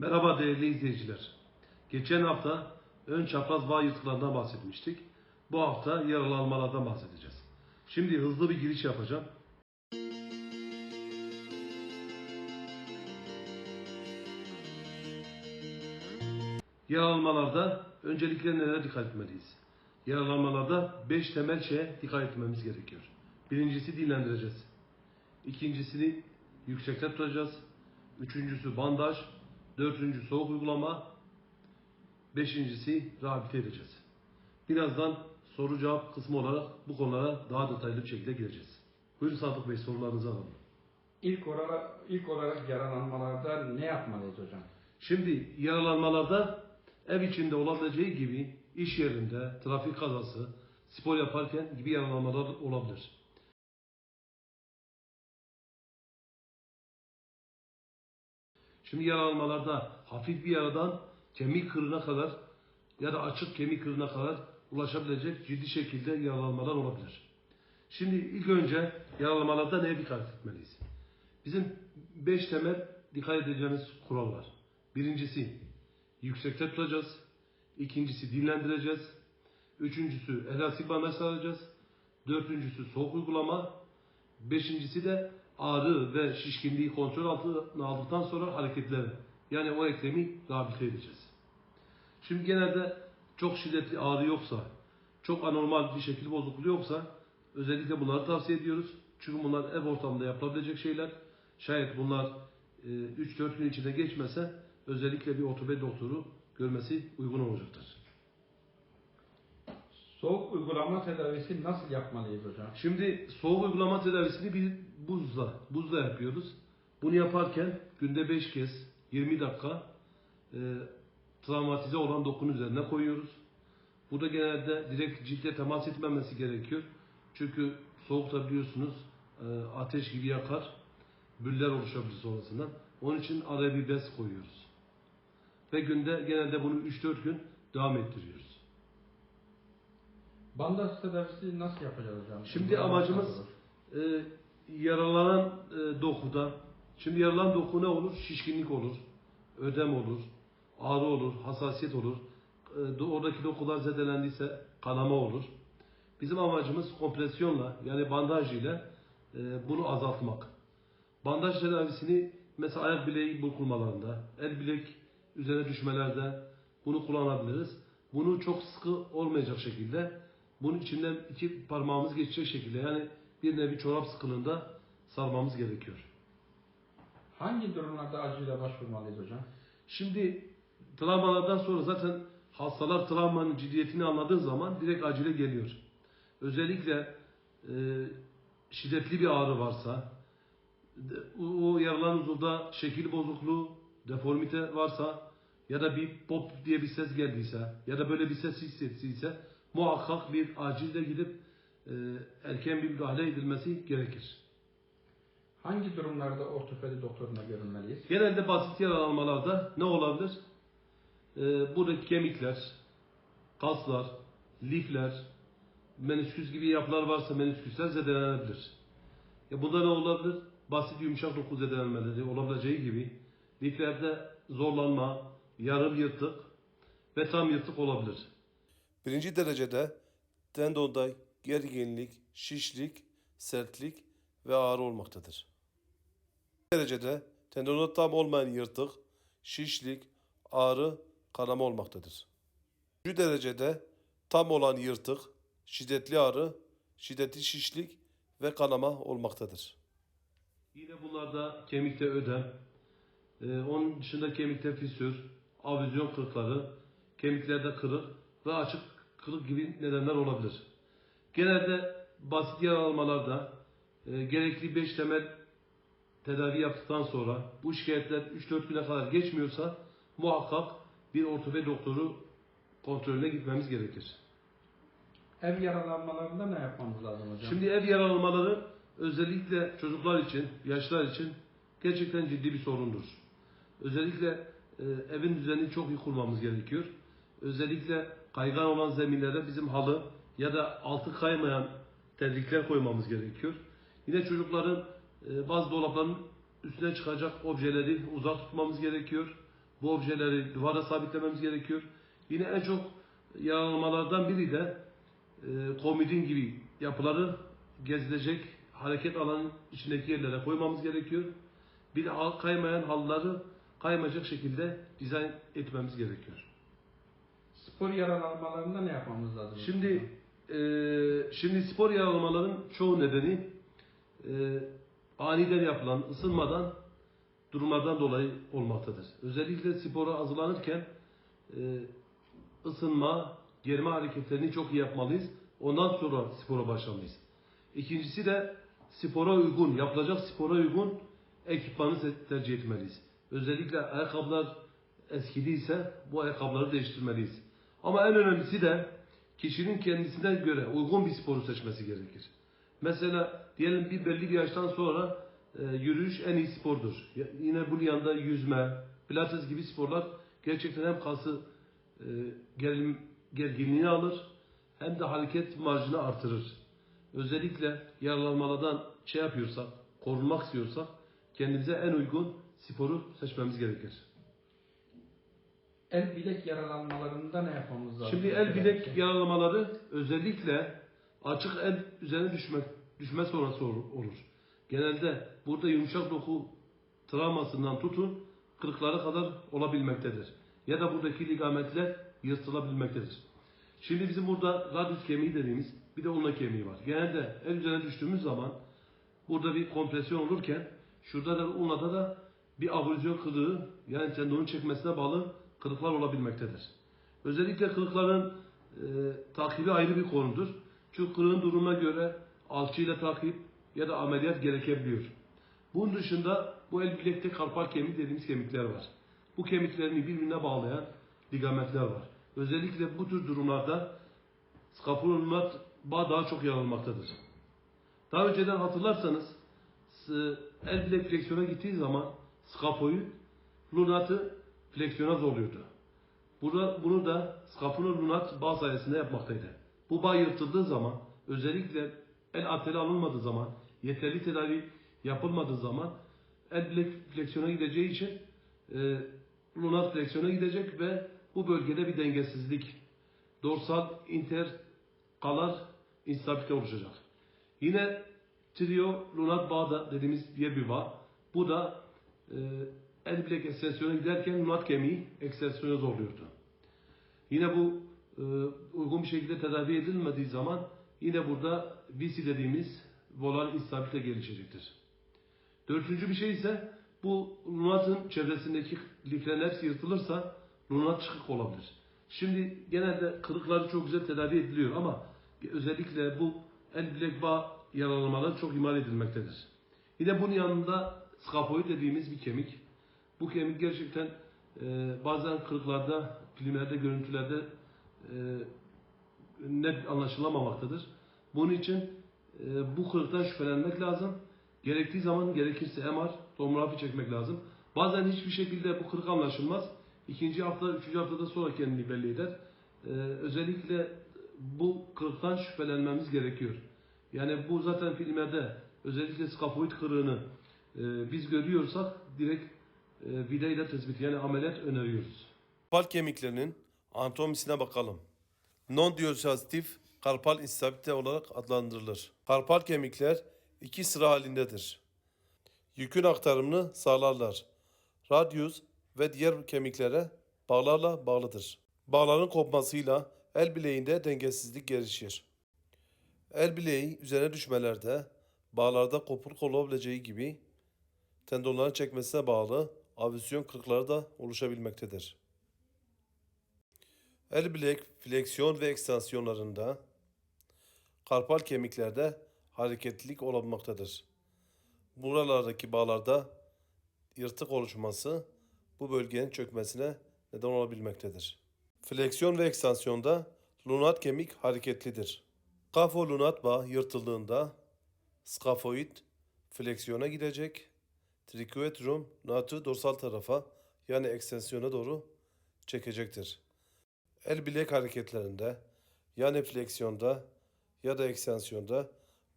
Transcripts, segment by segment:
Merhaba değerli izleyiciler. Geçen hafta ön çapraz bağ yırtıklarından bahsetmiştik. Bu hafta yaralanmalardan bahsedeceğiz. Şimdi hızlı bir giriş yapacağım. Yaralanmalarda öncelikle nelere dikkat etmeliyiz? Yaralanmalarda 5 temel şeye dikkat etmemiz gerekiyor. Birincisi dinlendireceğiz. İkincisini yüksekte tutacağız. Üçüncüsü bandaj. Dördüncü soğuk uygulama. Beşincisi rehabilite edeceğiz. Birazdan soru cevap kısmı olarak bu konulara daha detaylı bir şekilde gireceğiz. Buyurun Sadık Bey sorularınızı alalım. İlk olarak, ilk olarak yaralanmalarda ne yapmalıyız hocam? Şimdi yaralanmalarda ev içinde olabileceği gibi iş yerinde, trafik kazası, spor yaparken gibi yaralanmalar olabilir. Şimdi yaralanmalarda hafif bir yaradan kemik kırığına kadar ya da açık kemik kırığına kadar ulaşabilecek ciddi şekilde yaralanmalar olabilir. Şimdi ilk önce yaralanmalarda neye dikkat etmeliyiz? Bizim beş temel dikkat edeceğimiz kural var. Birincisi yüksekte tutacağız. İkincisi dinlendireceğiz. Üçüncüsü elastik bandaj sağlayacağız. Dördüncüsü soğuk uygulama. Beşincisi de ağrı ve şişkinliği kontrol altına aldıktan sonra hareketleri. Yani o eklemi rehabilite edeceğiz. Şimdi genelde çok şiddetli ağrı yoksa, çok anormal bir şekil bozukluğu yoksa özellikle bunları tavsiye ediyoruz. Çünkü bunlar ev ortamında yapılabilecek şeyler. Şayet bunlar e, 3-4 gün içinde geçmese özellikle bir ortopedi doktoru görmesi uygun olacaktır. Soğuk uygulama tedavisi nasıl yapmalıyız hocam? Şimdi soğuk uygulama tedavisini bir buzla, buzla yapıyoruz. Bunu yaparken günde 5 kez 20 dakika e, travmatize olan dokunun üzerine koyuyoruz. Bu da genelde direkt ciltle temas etmemesi gerekiyor. Çünkü soğukta biliyorsunuz e, ateş gibi yakar. Büller oluşabilir sonrasında. Onun için araya bir bez koyuyoruz. Ve günde genelde bunu 3-4 gün devam ettiriyoruz. Bandaj tedavisi nasıl yapacağız hocam? Şimdi amacımız e, yaralanan e, dokuda, şimdi yaralanan doku ne olur? Şişkinlik olur, ödem olur, ağrı olur, hassasiyet olur. E, oradaki dokular zedelendiyse kanama olur. Bizim amacımız kompresyonla yani bandaj ile e, bunu azaltmak. Bandaj tedavisini mesela ayak bileği burkulmalarında, el bilek üzerine düşmelerde bunu kullanabiliriz. Bunu çok sıkı olmayacak şekilde bunun içinden iki parmağımız geçecek şekilde yani bir nevi çorap sıkılığında sarmamız gerekiyor. Hangi durumlarda acıyla başvurmalıyız hocam? Şimdi travmalardan sonra zaten hastalar travmanın ciddiyetini anladığı zaman direkt acile geliyor. Özellikle e, şiddetli bir ağrı varsa, o, o yaralanan uzuvda şekil bozukluğu, deformite varsa ya da bir pop diye bir ses geldiyse ya da böyle bir ses hissettiyse muhakkak bir acilde gidip erken bir müdahale edilmesi gerekir. Hangi durumlarda ortopedi doktoruna görünmeliyiz? Genelde basit yaralanmalarda ne olabilir? Ee, buradaki kemikler, kaslar, lifler, menisküs gibi yapılar varsa menisküsler zedelenebilir. Ya bunda ne olabilir? Basit yumuşak doku zedelenmeleri olabileceği gibi liflerde zorlanma, yarım yırtık ve tam yırtık olabilir. Birinci derecede tendonda gerginlik, şişlik, sertlik ve ağrı olmaktadır. İkinci derecede tendonda tam olmayan yırtık, şişlik, ağrı, kanama olmaktadır. Üçüncü derecede tam olan yırtık, şiddetli ağrı, şiddetli şişlik ve kanama olmaktadır. Yine bunlarda kemikte ödem, e, onun dışında kemikte fisür, avizyon kırıkları, kemiklerde kırık ve açık kırık gibi nedenler olabilir. Genelde basit yaralanmalarda e, gerekli 5 temel tedavi yaptıktan sonra bu şikayetler 3-4 güne kadar geçmiyorsa muhakkak bir ortopedi doktoru kontrolüne gitmemiz gerekir. Ev yaralanmalarında ne yapmamız lazım hocam? Şimdi ev yaralanmaları özellikle çocuklar için, yaşlılar için gerçekten ciddi bir sorundur. Özellikle e, evin düzenini çok iyi kurmamız gerekiyor. Özellikle kaygan olan zeminlere bizim halı ya da altı kaymayan terlikler koymamız gerekiyor. Yine çocukların e, bazı dolapların üstüne çıkacak objeleri uzak tutmamız gerekiyor. Bu objeleri duvara sabitlememiz gerekiyor. Yine en çok yaralanmalardan biri de e, komodin gibi yapıları gezilecek hareket alanın içindeki yerlere koymamız gerekiyor. Bir de kaymayan halıları kaymayacak şekilde dizayn etmemiz gerekiyor. Spor yaralanmalarında ne yapmamız lazım? Şimdi şimdi spor yaralanmaların çoğu nedeni e, aniden yapılan ısınmadan durumlardan dolayı olmaktadır. Özellikle spora hazırlanırken e, ısınma, germe hareketlerini çok iyi yapmalıyız. Ondan sonra spora başlamalıyız. İkincisi de spora uygun, yapılacak spora uygun ekipmanı tercih etmeliyiz. Özellikle ayakkabılar eskidiyse bu ayakkabıları değiştirmeliyiz. Ama en önemlisi de kişinin kendisine göre uygun bir sporu seçmesi gerekir. Mesela diyelim bir belli bir yaştan sonra e, yürüyüş en iyi spordur. Yine bunun yanında yüzme, pilates gibi sporlar gerçekten hem kası e, gerilim, gerginliğini alır hem de hareket marjını artırır. Özellikle yaralanmalardan şey yapıyorsak, korunmak istiyorsak kendimize en uygun sporu seçmemiz gerekir. El bilek yaralanmalarında ne yapmamız lazım? Şimdi el bilek yaralamaları özellikle açık el üzerine düşme, düşme sonrası olur. Genelde burada yumuşak doku travmasından tutun kırıklara kadar olabilmektedir. Ya da buradaki ligamentler yırtılabilmektedir. Şimdi bizim burada radius kemiği dediğimiz bir de ulna kemiği var. Genelde el üzerine düştüğümüz zaman burada bir kompresyon olurken şurada da ulnada da bir abrüzyon kırığı yani tendonun çekmesine bağlı kırıklar olabilmektedir. Özellikle kırıkların e, takibi ayrı bir konudur. Çünkü kırığın durumuna göre alçıyla takip ya da ameliyat gerekebiliyor. Bunun dışında bu el bilekte karpal kemik dediğimiz kemikler var. Bu kemiklerini birbirine bağlayan ligamentler var. Özellikle bu tür durumlarda skapulonat bağ daha çok yaralmaktadır. Daha önceden hatırlarsanız s- el bilek fleksiyona gittiği zaman skapoyu lunatı fleksiyona zorluyordu. Burada, bunu da scapula lunat bağ sayesinde yapmaktaydı. Bu bağ yırtıldığı zaman özellikle el ateli alınmadığı zaman yeterli tedavi yapılmadığı zaman el fleksiyona gideceği için e, lunat fleksiyona gidecek ve bu bölgede bir dengesizlik dorsal interkalar instabilite oluşacak. Yine trio lunat bağ da dediğimiz diğer bir bağ. Bu da e, el bilek ekstensyona giderken lunat kemiği ekstensyona zorluyordu. Yine bu e, uygun bir şekilde tedavi edilmediği zaman yine burada VC dediğimiz volar instabilite gelişecektir. Dördüncü bir şey ise bu lunatın çevresindeki liflerin hepsi yırtılırsa lunat çıkık olabilir. Şimdi genelde kırıkları çok güzel tedavi ediliyor ama özellikle bu el bilek bağ yaralanmaları çok ihmal edilmektedir. Yine bunun yanında skafoid dediğimiz bir kemik. Bu kemik gerçekten e, bazen kırıklarda, filmlerde, görüntülerde e, net anlaşılamamaktadır. Bunun için e, bu kırıktan şüphelenmek lazım. Gerektiği zaman gerekirse MR, tomografi çekmek lazım. Bazen hiçbir şekilde bu kırık anlaşılmaz. İkinci hafta, üçüncü haftada sonra kendini belli eder. E, özellikle bu kırıktan şüphelenmemiz gerekiyor. Yani bu zaten filmlerde özellikle skafoid kırığını e, biz görüyorsak direkt e, vidayla tespit yani ameliyat öneriyoruz. Karpal kemiklerinin anatomisine bakalım. Non-diyosatif karpal instabilite olarak adlandırılır. Karpal kemikler iki sıra halindedir. Yükün aktarımını sağlarlar. Radius ve diğer kemiklere bağlarla bağlıdır. Bağların kopmasıyla el bileğinde dengesizlik gelişir. El bileği üzerine düşmelerde bağlarda kopukluk olabileceği gibi tendonların çekmesine bağlı avizyon kırıkları da oluşabilmektedir. El bilek fleksiyon ve ekstansiyonlarında karpal kemiklerde hareketlilik olabilmektedir. Buralardaki bağlarda yırtık oluşması bu bölgenin çökmesine neden olabilmektedir. Fleksiyon ve ekstansiyonda lunat kemik hareketlidir. Skafolunat bağ yırtıldığında skafoid fleksiyona gidecek, trikoetrum natı dorsal tarafa yani ekstensyona doğru çekecektir. El bilek hareketlerinde yani fleksiyonda ya da ekstansiyonda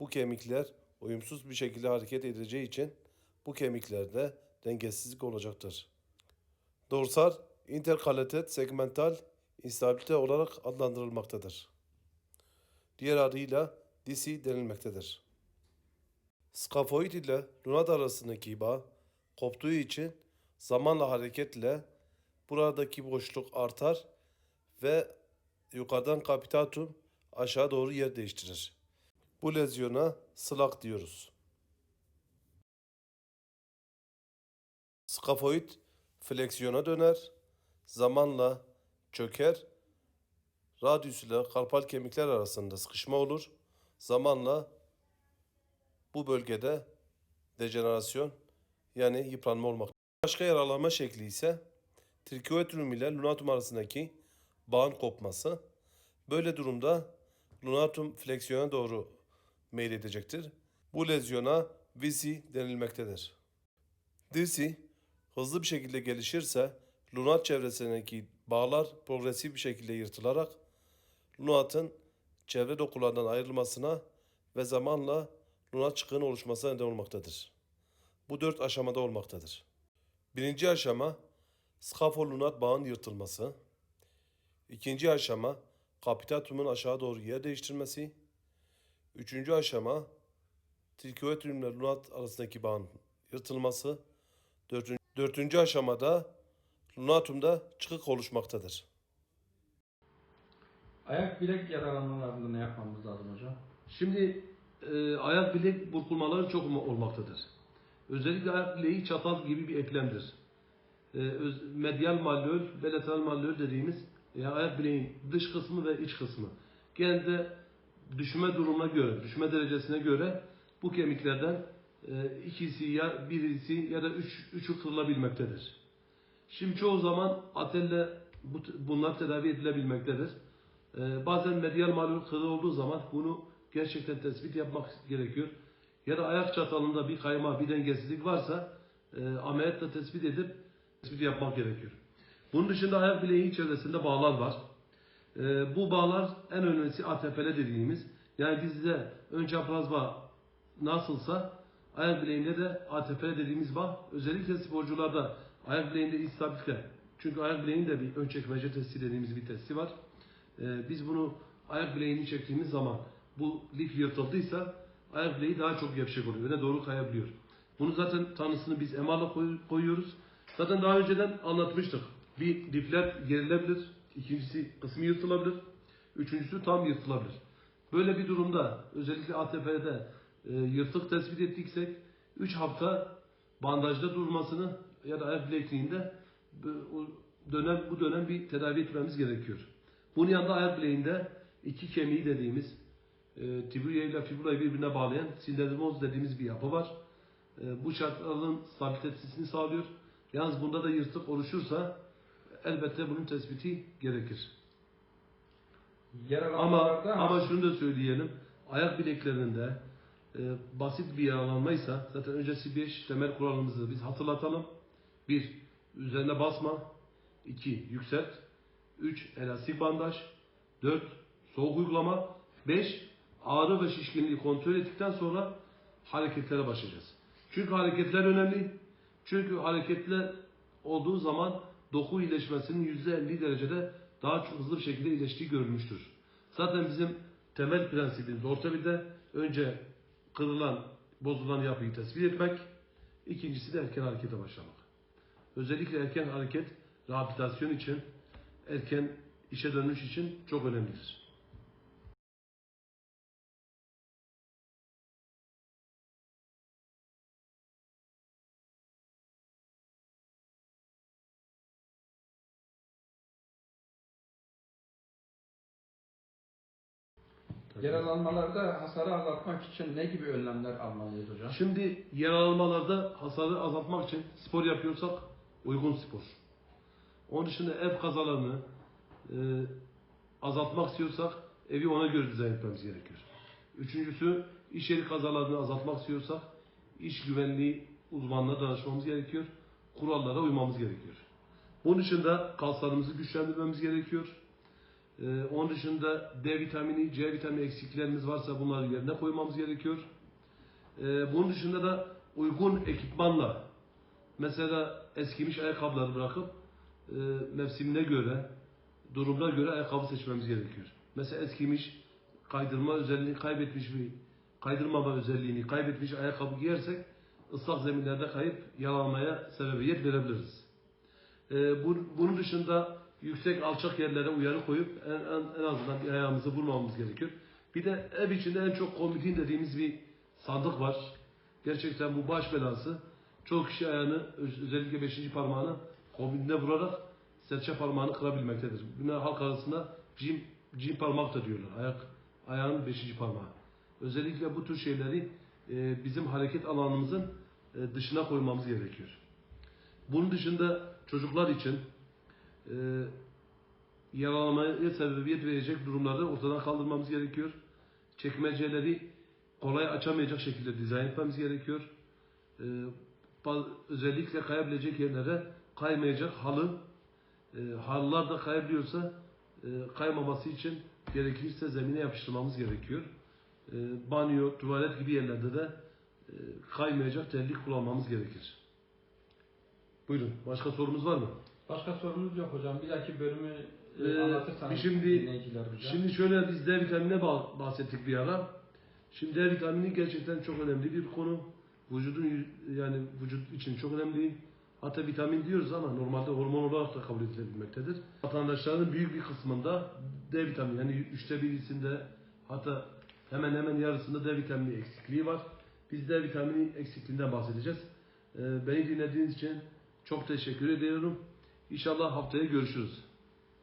bu kemikler uyumsuz bir şekilde hareket edeceği için bu kemiklerde dengesizlik olacaktır. Dorsal interkalatet segmental instabilite olarak adlandırılmaktadır. Diğer adıyla DISI denilmektedir. Skafoid ile lunat arasındaki bağ koptuğu için zamanla hareketle buradaki boşluk artar ve yukarıdan kapitatum aşağı doğru yer değiştirir. Bu lezyona slak diyoruz. Skafoid fleksiyona döner, zamanla çöker, radyüs ile karpal kemikler arasında sıkışma olur, zamanla bu bölgede dejenerasyon yani yıpranma olmak. Başka yaralanma şekli ise trikoetrum ile lunatum arasındaki bağın kopması. Böyle durumda lunatum fleksiyona doğru meyledecektir. Bu lezyona visi denilmektedir. Disi hızlı bir şekilde gelişirse lunat çevresindeki bağlar progresif bir şekilde yırtılarak lunatın çevre dokularından ayrılmasına ve zamanla lunat çıkığın oluşmasına neden olmaktadır. Bu dört aşamada olmaktadır. Birinci aşama skafolunat bağın yırtılması. İkinci aşama kapitatumun aşağı doğru yer değiştirmesi. Üçüncü aşama trikoetrum ile lunat arasındaki bağın yırtılması. Dördüncü, dördüncü aşamada lunatumda çıkık oluşmaktadır. Ayak bilek yaralanmalarında ne yapmamız lazım hocam? Şimdi e, ayak bilek burkulmaları çok olma- olmaktadır. Özellikle ayak bileği çatal gibi bir eklemdir. E, öz- medial malleol ve lateral malleol dediğimiz yani ayak bileğin dış kısmı ve iç kısmı. Genelde düşme durumuna göre, düşme derecesine göre bu kemiklerden e, ikisi ya birisi ya da üç, üçü kırılabilmektedir. Şimdi çoğu zaman atelle bu, bunlar tedavi edilebilmektedir. Ee, bazen medial malul kırığı olduğu zaman bunu gerçekten tespit yapmak gerekiyor. Ya da ayak çatalında bir kayma, bir dengesizlik varsa e, ameliyatla tespit edip tespit yapmak gerekiyor. Bunun dışında ayak bileği çevresinde bağlar var. Ee, bu bağlar en önemlisi ATPL dediğimiz. Yani bizde ön çapraz bağ nasılsa ayak bileğinde de ATP dediğimiz bağ özellikle sporcularda ayak bileğinde istabilite. Çünkü ayak bileğinde bir ön çekmece testi dediğimiz bir testi var. Ee, biz bunu ayak bileğini çektiğimiz zaman bu lif yırtıldıysa ayak bileği daha çok gevşek oluyor. Öne doğru kayabiliyor. Bunu zaten tanısını biz koy- koyuyoruz. Zaten daha önceden anlatmıştık. Bir lifler gerilebilir. İkincisi kısmı yırtılabilir. Üçüncüsü tam yırtılabilir. Böyle bir durumda özellikle ATP'de e, yırtık tespit ettiksek 3 hafta bandajda durmasını ya da ayak bilekliğinde dönem bu dönem bir tedavi etmemiz gerekiyor. Bunun yanında ayak bileğinde iki kemiği dediğimiz e, tibia ile fiburayı birbirine bağlayan sindedimoz dediğimiz bir yapı var. E, bu çatalın stabilitesini sağlıyor. Yalnız bunda da yırtık oluşursa elbette bunun tespiti gerekir. Ama ama şunu da söyleyelim. Ayak bileklerinde e, basit bir yaralanmaysa zaten önce CBH temel kuralımızı biz hatırlatalım. 1. Üzerine basma. 2. Yükselt. 3. Elastik bandaj. 4. Soğuk uygulama. 5. Ağrı ve şişkinliği kontrol ettikten sonra hareketlere başlayacağız. Çünkü hareketler önemli. Çünkü hareketler olduğu zaman doku iyileşmesinin %50 derecede daha çok hızlı bir şekilde iyileştiği görülmüştür. Zaten bizim temel prensibimiz ortopedide önce kırılan, bozulan yapıyı tespit etmek, ikincisi de erken harekete başlamak. Özellikle erken hareket rehabilitasyon için, erken işe dönüş için çok önemlidir. Yaralanmalarda hasarı azaltmak için ne gibi önlemler almalıyız hocam? Şimdi yaralanmalarda hasarı azaltmak için spor yapıyorsak uygun spor. Onun dışında ev kazalarını e, azaltmak istiyorsak evi ona göre dizayn etmemiz gerekiyor. Üçüncüsü iş yeri kazalarını azaltmak istiyorsak iş güvenliği uzmanına danışmamız gerekiyor. Kurallara uymamız gerekiyor. Bunun dışında kaslarımızı güçlendirmemiz gerekiyor. Ee, onun dışında D vitamini, C vitamini eksiklerimiz varsa bunları yerine koymamız gerekiyor. Ee, bunun dışında da uygun ekipmanla mesela eskimiş ayakkabıları bırakıp e, mevsimine göre, durumuna göre ayakkabı seçmemiz gerekiyor. Mesela eskimiş, kaydırma özelliğini kaybetmiş bir kaydırmama özelliğini kaybetmiş ayakkabı giyersek ıslak zeminlerde kayıp yaralanmaya sebebiyet verebiliriz. E, bu, bunun dışında yüksek alçak yerlere uyarı koyup en, en, en azından ayağımızı vurmamamız gerekiyor. Bir de ev içinde en çok komitin dediğimiz bir sandık var. Gerçekten bu baş belası. Çoğu kişi ayağını öz- özellikle beşinci parmağını kombinine vurarak serçe parmağını kırabilmektedir. Buna halk arasında cim, cim parmak da diyorlar. Ayak, ayağın beşinci parmağı. Özellikle bu tür şeyleri e, bizim hareket alanımızın e, dışına koymamız gerekiyor. Bunun dışında çocuklar için e, yaralamaya sebebiyet verecek durumlarda ortadan kaldırmamız gerekiyor. Çekmeceleri kolay açamayacak şekilde dizayn etmemiz gerekiyor. E, özellikle kayabilecek yerlere kaymayacak halı, e, halılar da kayabiliyorsa e, kaymaması için gerekirse zemine yapıştırmamız gerekiyor. E, banyo, tuvalet gibi yerlerde de e, kaymayacak terlik kullanmamız gerekir. Buyurun. Başka sorumuz var mı? Başka sorunuz yok hocam. Bir dahaki bölümü e, Ee, anlatırsanız şimdi-. Şimdi şöyle biz D vitaminine bah- bahsettik bir ara. Şimdi D vitamini gerçekten çok önemli bir konu. Vücudun yani vücut için çok önemli. Hatta vitamin diyoruz ama normalde hormon olarak da kabul edilebilmektedir. Vatandaşların büyük bir kısmında D vitamini yani üçte birisinde hatta hemen hemen yarısında D vitamini eksikliği var. Biz D vitamini eksikliğinden bahsedeceğiz. Ee, beni dinlediğiniz için çok teşekkür ediyorum. İnşallah haftaya görüşürüz.